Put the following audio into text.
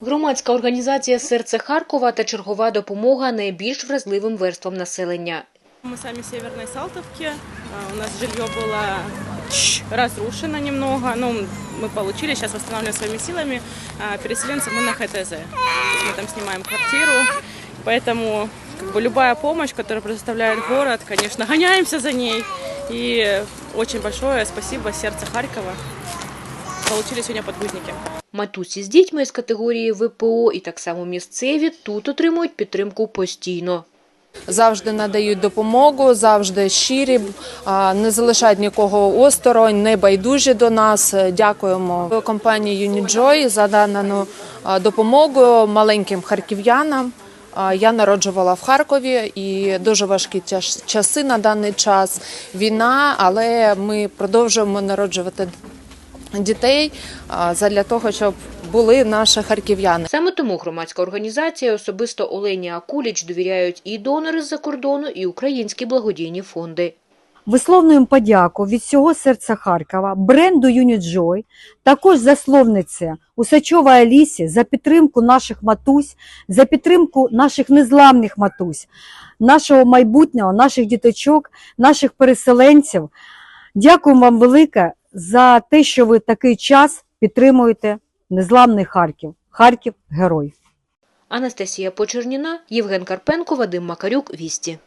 Громадська організація Серце Харкова та чергова допомога найбільш вразливим верствам населення. Мы сами с Северной Салтовки. А, У нас жилье было разрушено немного. Ну, мы получили, сейчас восстанавливаем своими силами. А Переселенцы мы на ХТЗ. То есть Мы там снимаем квартиру. Поэтому как бы, любая помощь, которую предоставляет город, конечно, гоняемся за ней. И очень большое спасибо сердце Харькова. Получили сегодня подгузники. Матусі з дітьми з категорії ВПО і так само місцеві тут отримують підтримку постійно. завжди надають допомогу, завжди щирі, не залишають нікого осторонь, не байдужі до нас. Дякуємо компанії Unijoy за дану допомогу маленьким харків'янам. Я народжувала в Харкові і дуже важкі часи на даний час. Війна, але ми продовжуємо народжувати дітей а, задля того, щоб були наші харків'яни. Саме тому громадська організація особисто Олені Акуліч довіряють і донори з-за кордону, і українські благодійні фонди. Висловлюємо подяку від всього серця Харкова, бренду Юніджой, також засловниці Усачова Алісі за підтримку наших матусь, за підтримку наших незламних матусь, нашого майбутнього, наших діточок, наших переселенців. Дякуємо вам велике за те, що ви такий час підтримуєте незламний Харків. Харків герой. Анастасія Почерніна, Євген Карпенко, Вадим Макарюк, Вісті.